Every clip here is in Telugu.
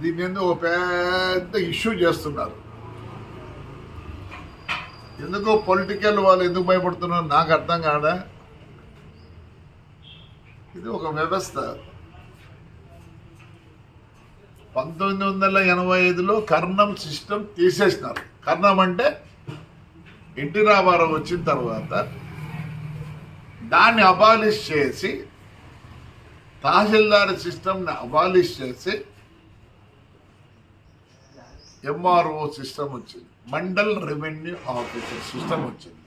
దీని మీద ఒక పెద్ద ఇష్యూ చేస్తున్నారు? ఎందుకో పొలిటికల్ వాళ్ళు ఎందుకు భయపడుతున్నారు? నాకు అర్థం కాదా? ఇది ఒక వ్యవస్థ. పంతొమ్మిది వందల ఎనభై ఐదులో కర్ణం సిస్టమ్ తీసేసినారు. కర్ణం అంటే ఎన్టీ రామారావు వచ్చిన తర్వాత దాన్ని అబాలిష్ చేసి తహసీల్దార్ సిస్టమ్ని అబాలిష్ చేసి ఎంఆర్ఓ సిస్టమ్ వచ్చింది. మండల్ రెవెన్యూ ఆఫీసర్ సిస్టమ్ వచ్చింది.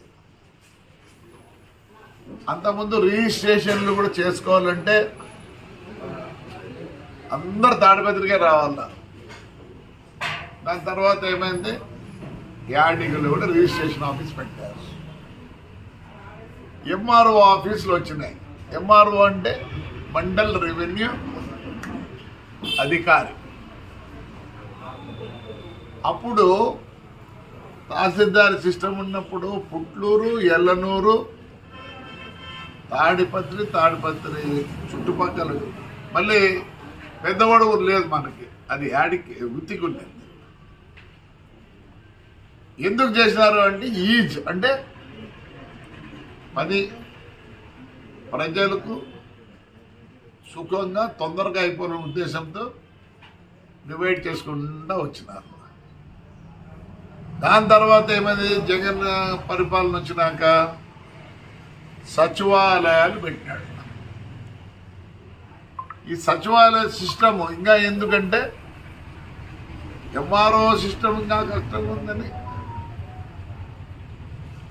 అంతకుముందు రిజిస్ట్రేషన్లు కూడా చేసుకోవాలంటే అందరు తాడిపత్రికే రావాల. దాని తర్వాత ఏమైంది? యాడికలు కూడా రిజిస్ట్రేషన్ ఆఫీస్ పెట్టారు. ఎంఆర్ఓ ఆఫీసులు వచ్చినాయి. ఎంఆర్ఓ అంటే మండల్ రెవెన్యూ అధికారి అప్పుడు తహసీల్దార్ సిస్టమ్ ఉన్నప్పుడు పుట్లూరు ఎల్లనూరు తాడిపత్రి తాడిపత్రి చుట్టుపక్కల మళ్ళీ పెద్దవాడు లేదు మనకి. అది యాడికి వృత్తికి ఉండేది ఎందుకు చేసినారు అంటే ఈజ్ అంటే పది ప్రజలకు సుఖంగా తొందరగా అయిపోయిన ఉద్దేశంతో డివైడ్ చేసుకుంటూ వచ్చినారు. దాని తర్వాత ఏమైంది? జగన్ పరిపాలన వచ్చినాక సచివాలయాలు పెట్టినాడు. ఈ సచివాలయ సిస్టమ్ ఇంకా ఎందుకంటే ఎంఆర్ఓ సిస్టమ్ ఇంకా కష్టంగా ఉందని.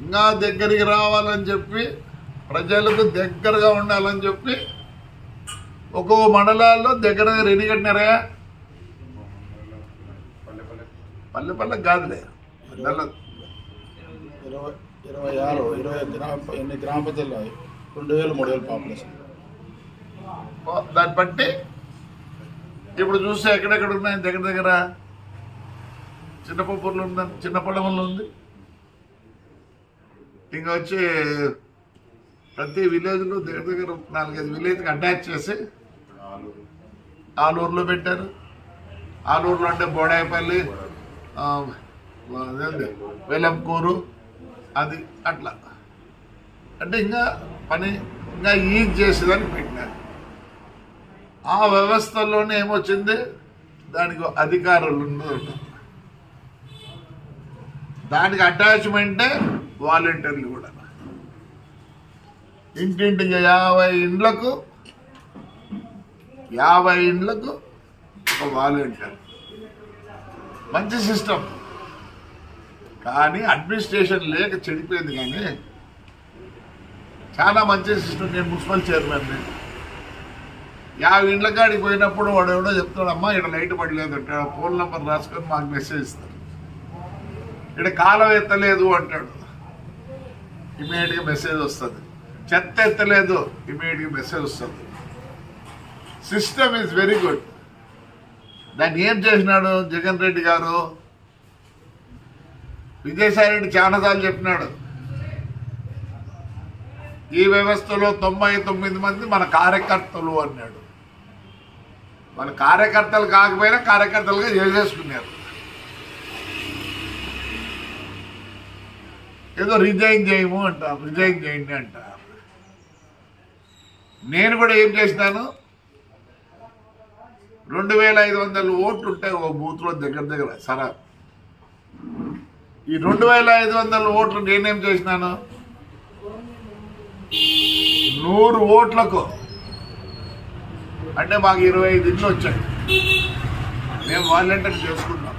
ఇంకా దగ్గరికి రావాలని చెప్పి ప్రజలకు దగ్గరగా ఉండాలని చెప్పి ఒక్కొక్క మండలాల్లో దగ్గర దగ్గర ఎన్ని కట్టినారా పల్లె పల్లె కాదులే. ఇరవై ఇరవై ఆరు ఇరవై గ్రామ ఎన్ని గ్రామ పంచాయతీలు రెండు వేలు మూడు వేలు పాపులేషన్. దాన్ని బట్టి ఇప్పుడు చూస్తే ఎక్కడెక్కడ ఉన్నాయి? దగ్గర దగ్గర చిన్నపప్పూర్లో ఉంది? చిన్నపల్లెంలో ఉంది. ఇంకా వచ్చి ప్రతి విలేజ్లో దగ్గర దగ్గర నాలుగైదు విలేజ్కి అటాచ్ చేసి ఆలూరులో పెట్టారు. ఆలూరులో అంటే బోడాయపల్లి అదేంది వెలంకూరు అది అట్లా. అంటే ఇంకా పని ఇంకా ఈజ్ చేసేదని పెట్టినారు ఆ వ్యవస్థలోనే ఏమొచ్చింది? దానికి అధికారులు ఉండరు దానికి అటాచ్మెంటే వాలంటీర్లు కూడా. ఇంటింటికి యాభై ఇండ్లకు యాభై ఇండ్లకు ఒక వాలంటీర్. మంచి సిస్టమ్. కానీ అడ్మినిస్ట్రేషన్ లేక చెడిపోయింది కానీ చాలా మంచి సిస్టమ్ నేను మున్సిపల్ చైర్మన్ని యాభై ఇండ్ల కాడికి పోయినప్పుడు వాడు ఎవడో చెప్తాడమ్మా ఇక్కడ లైట్ పడలేదు అంటాడు ఫోన్ నెంబర్ రాసుకొని మాకు మెసేజ్ ఇస్తాడు. ఇక్కడ కాలం ఎత్తలేదు అంటాడు. ఇమీడియట్గా మెసేజ్ వస్తుంది. చెత్త ఎత్తలేదు ఇమీడియట్గా మెసేజ్ వస్తుంది. సిస్టమ్ ఈజ్ వెరీ గుడ్ దాన్ని ఏం చేసినాడు జగన్ రెడ్డి గారు? విజయసాయిరెడ్డి చాలాసార్లు చెప్పినాడు. ఈ వ్యవస్థలో తొంభై తొమ్మిది మంది మన కార్యకర్తలు అన్నాడు. మన కార్యకర్తలు కాకపోయినా కార్యకర్తలుగా చేసేసుకున్నారు. ఏదో రిజైన్ చేయము అంటారు రిజైన్ చేయండి అంటారు నేను కూడా ఏం చేసినాను? రెండు వేల ఐదు వందల ఓట్లు ఉంటాయి ఒక బూత్లో దగ్గర దగ్గర సరే. ఈ రెండు వేల ఐదు వందల ఓట్లు నేనేం చేసినాను? నూరు ఓట్లకు. అంటే మాకు ఇరవై ఐదు ఇంట్లు వచ్చాయి. మేము వాలంటీర్ చేసుకున్నాం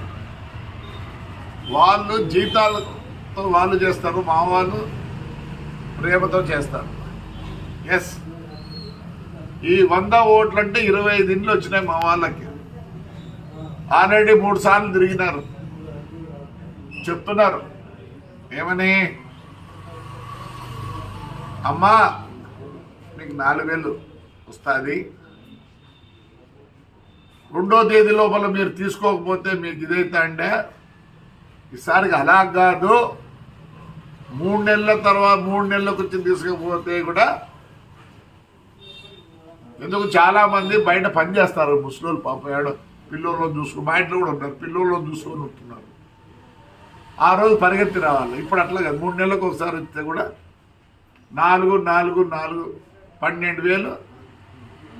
వాళ్ళు జీతాలతో వాళ్ళు చేస్తారు మా వాళ్ళు ప్రేమతో చేస్తారు. ఎస్ ఈ వంద ఓట్లు అంటే ఇరవై ఐదు ఇండ్లు వచ్చినాయి మా వాళ్ళకి. ఆల్రెడీ మూడు సార్లు తిరిగినారు. చెప్తున్నారు. ఏమని? అమ్మా మీకు నాలుగు వేలు వస్తుంది. రెండో తేదీ లోపల మీరు తీసుకోకపోతే మీకు ఇదైతే అంటే ఈసారికి అలా కాదు. మూడు నెలల తర్వాత మూడు నెలలకు వచ్చి తీసుకపోతే కూడా ఎందుకు చాలా మంది బయట పని చేస్తారు ముసలోళ్ళు పాప ఏడో పిల్లల్లో చూసుకుని మా ఇంట్లో కూడా ఉన్నారు పిల్లల్లో చూసుకొని ఉంటున్నారు. ఆ రోజు పరిగెత్తి రావాలి. ఇప్పుడు అట్లా కాదు. మూడు నెలలకు ఒకసారి వస్తే కూడా నాలుగు నాలుగు నాలుగు పన్నెండు వేలు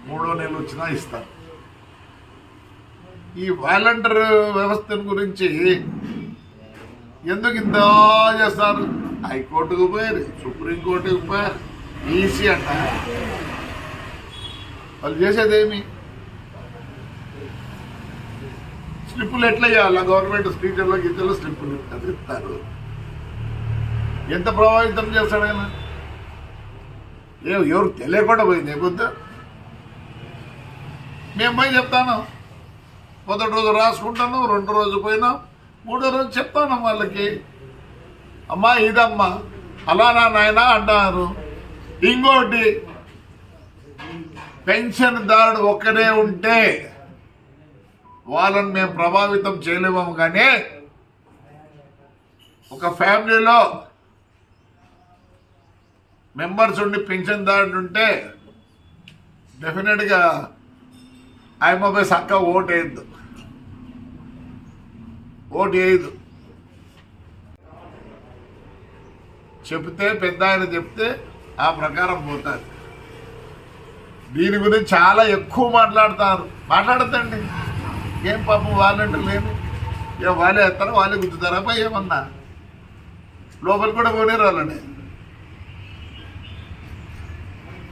మూడో నెలలు వచ్చినా ఇస్తారు. ఈ వాలంటీర్ వ్యవస్థను గురించి ఎందుకు ఇంత చేస్తారు? హైకోర్టుకు పోయారు. సుప్రీంకోర్టుకు పోయారు. ఈసీ అంట. వాళ్ళు చేసేదేమి? స్లిప్పులు ఎట్లా చేయాలి? గవర్నమెంట్ స్పీకర్లో గిద్దలో స్లిప్పులు అది ఇస్తారు ఎంత ప్రభావితం చేస్తాడు ఆయన? ఏ ఎవరు తెలియకుండా పోయింది లేకపోతే మేము పోయి చెప్తాను. మొదటి రోజు రాసుకుంటాను రెండు రోజు పోయినా మూడో రోజు చెప్తాను వాళ్ళకి. అమ్మా ఇదమ్మా అలానా నాయన అంటారు. ఇంకోటి పెన్షన్ దారుడు ఒక్కడే ఉంటే వాళ్ళని మేము ప్రభావితం చేయలేము కానీ ఒక ఫ్యామిలీలో మెంబర్స్ ఉండి పింఛన్ దారుడు ఉంటే డెఫినెట్గా ఆయమ్మ పోయి చక్క ఓటు వేయద్దు. ఓటు వేయదు. చెప్తే పెద్ద ఆయన చెప్తే ఆ ప్రకారం పోతారు. దీని గురించి చాలా ఎక్కువ మాట్లాడతారు. మాట్లాడతండి ఏం పాపం వాళ్ళంటే లేదు ఇక వాళ్ళే వేస్తారా వాళ్ళే గుద్దుతారా? పై ఏమన్నా? లోపల కూడా పోనే వాళ్ళని.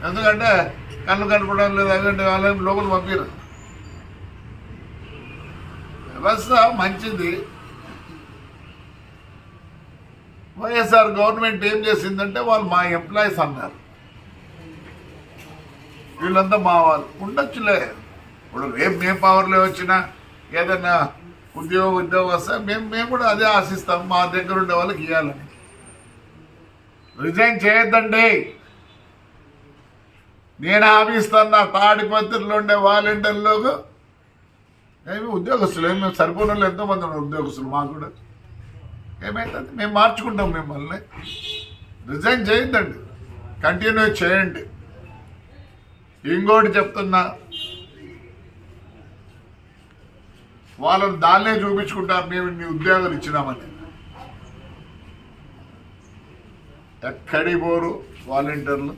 ఎందుకంటే కళ్ళు కనపడడం లేదు అదంటే వాళ్ళని లోపల పంపారు. వ్యవస్థ మంచిది. వైఎస్ఆర్ గవర్నమెంట్ ఏం చేసిందంటే వాళ్ళు మా ఎంప్లాయీస్ అన్నారు. వీళ్ళంతా మా వాళ్ళు. ఉండొచ్చులే. ఇప్పుడు రేపు మేము పవర్లో వచ్చినా. ఏదన్నా ఉద్యోగ ఉద్యోగం వస్తే మేము మేము కూడా అదే ఆశిస్తాం. మా దగ్గర ఉండే వాళ్ళకి ఇవ్వాలని రిజైన్ చేయొద్దండి. నేను ఆపిస్తున్నా తాడిపత్రిలో ఉండే వాలంటీర్లకు ఏమి ఉద్యోగస్తులు ఏమి? మేము సరిపోయిన వాళ్ళు ఎంతోమంది ఉన్నారు ఉద్యోగస్తులు మాకు కూడా. ఏమైతుంది మేము మార్చుకుంటాం మిమ్మల్ని. రిజైన్ చేయొద్దండి. కంటిన్యూ చేయండి. ఇంకోటి చెప్తున్నా. వాళ్ళని దాన్నే చూపించుకుంటారు మేము ఇన్ని ఉద్యోగాలు ఇచ్చినామని. ఎక్కడి పోరు వాలంటీర్లు?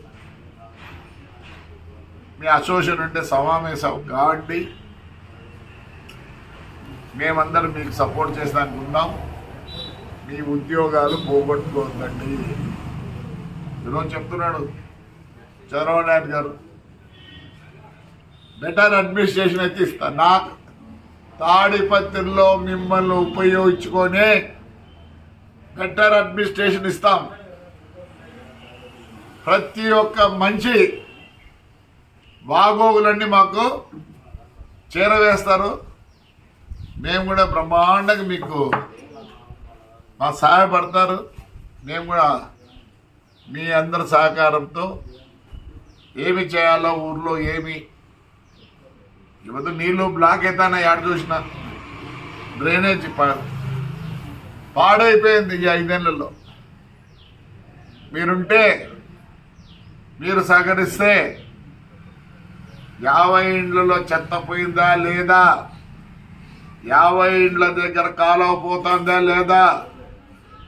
మీ అసోసియేషన్ ఉంటే సమావేశం కాబట్టి మేమందరం మీకు సపోర్ట్ చేసడానికి ఉన్నాం. మీ ఉద్యోగాలు పోగొట్టుకోవద్దండి. ఈరోజు చెప్తున్నాడు చంద్రబాబు నాయుడు గారు. బెటర్ అడ్మినిస్ట్రేషన్ అయితే ఇస్తా. నాకు తాడిపత్రిలో మిమ్మల్ని ఉపయోగించుకొని బెటర్ అడ్మినిస్ట్రేషన్ ఇస్తాం. ప్రతి ఒక్క మంచి బాగోగులన్నీ మాకు చేరవేస్తారు. మేము కూడా బ్రహ్మాండంగా మీకు మా సహాయపడతారు. మేము కూడా మీ అందరి సహకారంతో ఏమి చేయాలో ఊర్లో ఏమి ఇవద్దు నీళ్ళు బ్లాక్ అవుతానా ఎక్కడ చూసినా? డ్రైనేజ్ పా- పాడైపోయింది ఈ ఐదేళ్ళలో. మీరుంటే మీరు సహకరిస్తే యాభై ఇండ్లలో చెత్త పోయిందా లేదా? యాభై ఇండ్ల దగ్గర కాలువ పోతుందా లేదా?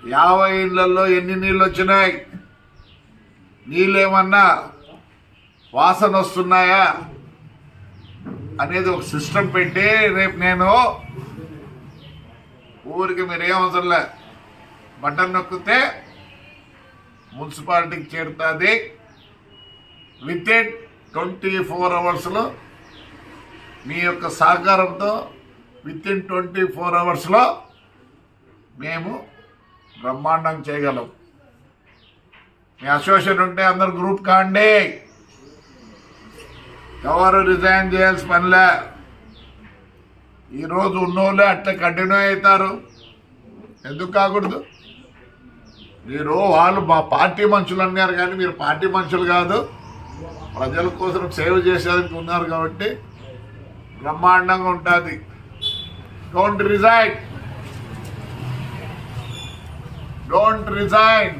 యాభై ఇండ్లలో ఎన్ని నీళ్ళు వచ్చినాయి నీళ్ళేమన్నా వాసన వస్తున్నాయా అనేది ఒక సిస్టమ్ పెట్టి రేపు నేను ఊరికి మీరు ఏం బటన్ నొక్కితే మున్సిపాలిటీకి చేరుతుంది. విత్ ఇన్ ట్వంటీ ఫోర్ అవర్స్లో మీ యొక్క సహకారంతో విత్ ఇన్ ట్వంటీ ఫోర్ అవర్స్లో మేము బ్రహ్మాండం చేయగలం. మీ అసోసియేషన్ ఉంటే అందరు గ్రూప్ కాండి. ఎవరు రిజైన్ చేయాల్సి పనిలే. ఈరోజు ఉన్నోళ్ళే అట్లా కంటిన్యూ అవుతారు. ఎందుకు కాకూడదు? మీరు వాళ్ళు మా పార్టీ మనుషులు అన్నారు కానీ మీరు పార్టీ మనుషులు కాదు. ప్రజల కోసం సేవ చేసేందుకు ఉన్నారు కాబట్టి బ్రహ్మాండంగా ఉంటుంది. Don't resign don't resign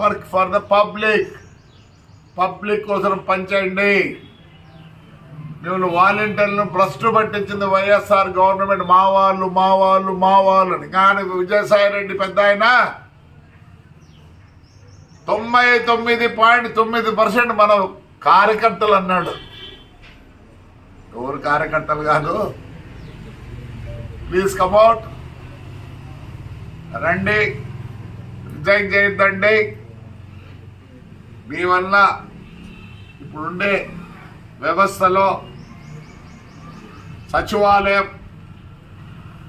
work for the public public కోసం పనిచేయండి. మిమ్మల్ని వాలంటీర్లను భ్రష్టు పట్టించింది వైఎస్ఆర్ గవర్నమెంట్. మా వాళ్ళు మా వాళ్ళు మా వాళ్ళు అని. కానీ విజయసాయి రెడ్డి పెద్ద ఆయన తొంభై తొమ్మిది పాయింట్ తొమ్మిది పర్సెంట్ మన కార్యకర్తలు అన్నాడు. ఎవరు కార్యకర్తలు కాదు? ప్లీజ్ కమ్అట్ రండి. రిజైన్ చేయొద్దండి మీ వల్ల ఇప్పుడుండే వ్యవస్థలో సచివాలయం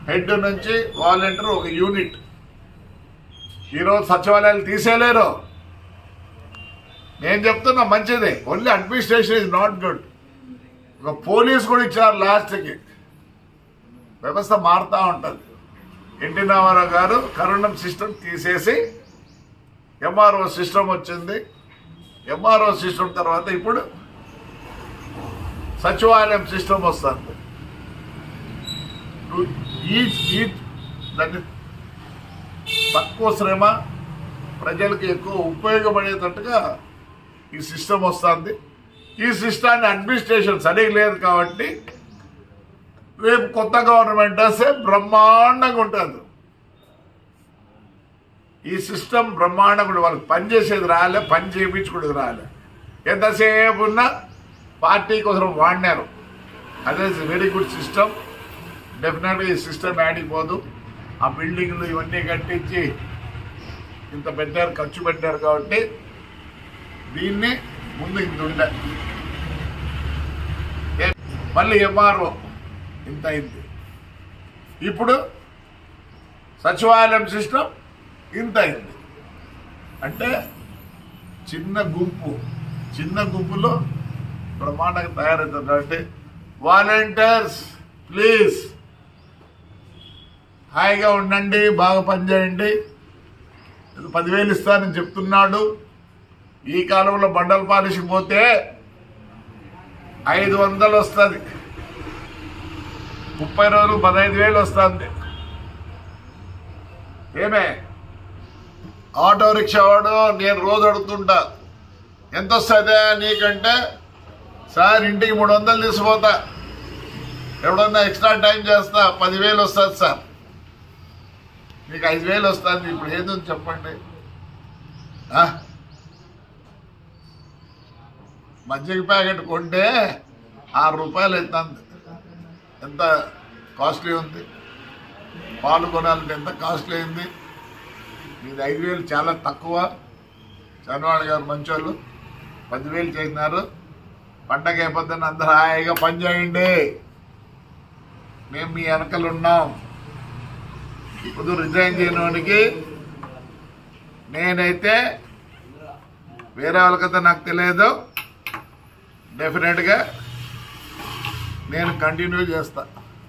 హెడ్ నుంచి వాలంటీర్ ఒక యూనిట్. ఈరోజు సచివాలయాలు తీసేయలేరు. నేను చెప్తున్నా మంచిదే. Only administration is not good ఒక పోలీస్ కూడా ఇచ్చారు లాస్ట్కి. వ్యవస్థ మారుతూ ఉంటుంది. ఎన్టీ రామారావు గారు కరోనా సిస్టమ్ తీసేసి ఎంఆర్ఓ సిస్టమ్ వచ్చింది. ఎంఆర్ఓ సిస్టమ్ తర్వాత ఇప్పుడు సచివాలయం సిస్టమ్ వస్తుంది. ఈ ఈ దాన్ని తక్కువ శ్రమ ప్రజలకు ఎక్కువ ఉపయోగపడేటట్టుగా ఈ సిస్టమ్ వస్తుంది. ఈ సిస్టాన్ని అడ్మినిస్ట్రేషన్ సరిగ్గా లేదు కాబట్టి రేపు కొత్త గవర్నమెంట్ వస్తే బ్రహ్మాండంగా ఉంటుంది. ఈ సిస్టమ్ బ్రహ్మాండంగా వాళ్ళకి పని చేసేది రాలే పని చేయించుకునేది రాలే. ఎంతసేపు ఉన్నా పార్టీ కోసం వాడినారు. అదే వెరీ గుడ్ సిస్టమ్ డెఫినెట్గా ఈ సిస్టమ్ ఆడిపోదు ఆ బిల్డింగ్లు ఇవన్నీ కట్టించి ఇంత పెట్టారు ఖర్చు పెట్టారు కాబట్టి దీన్ని ముందు ఇంత ఉండే. మళ్ళీ ఎంఆర్ఓ ఇంత అయింది. ఇప్పుడు సచివాలయం సిస్టమ్ ఇంత అయింది. అంటే చిన్న గుంపు చిన్న గుంపులో బ్రహ్మాండంగా తయారవుతుంది కాబట్టి వాలంటీర్స్ ప్లీజ్ హాయిగా ఉండండి బాగా పనిచేయండి. పదివేలు ఇస్తానని చెప్తున్నాడు. ఈ కాలంలో బండలు పాలిష్ పోతే ఐదు వందలు వస్తుంది. ముప్పై రోజులు పదహైదు వేలు వస్తుంది. ఏమే? ఆటో రిక్షా వాడు నేను రోజు అడుగుతుంటా. ఎంత వస్తుందా నీకంటే? సార్ ఇంటికి మూడు వందలు తీసుకుపోతా. ఎప్పుడన్నా ఎక్స్ట్రా టైం చేస్తా పదివేలు వస్తుంది సార్. మీకు ఐదు వేలు వస్తుంది ఇప్పుడు ఏదో చెప్పండి. మజ్జిగ ప్యాకెట్ కొంటే ఆరు రూపాయలు అవుతుంది ఎంత కాస్ట్లీ ఉంది? పాలు కొనాలంటే ఎంత కాస్ట్లీ అయింది? మీది ఐదు వేలు చాలా తక్కువ. చంద్రబాబు గారు మంచోళ్ళు. పదివేలు చేసినారు. పండగ అయిపోద్దని అందరూ హాయిగా పనిచేయండి మేము మీ వెనకలు ఉన్నాం. ఇప్పుడు రిజైన్ చేయడానికి నేనైతే వేరే వాళ్ళకైతే నాకు తెలియదు. డెఫినెట్గా నేను కంటిన్యూ చేస్తాను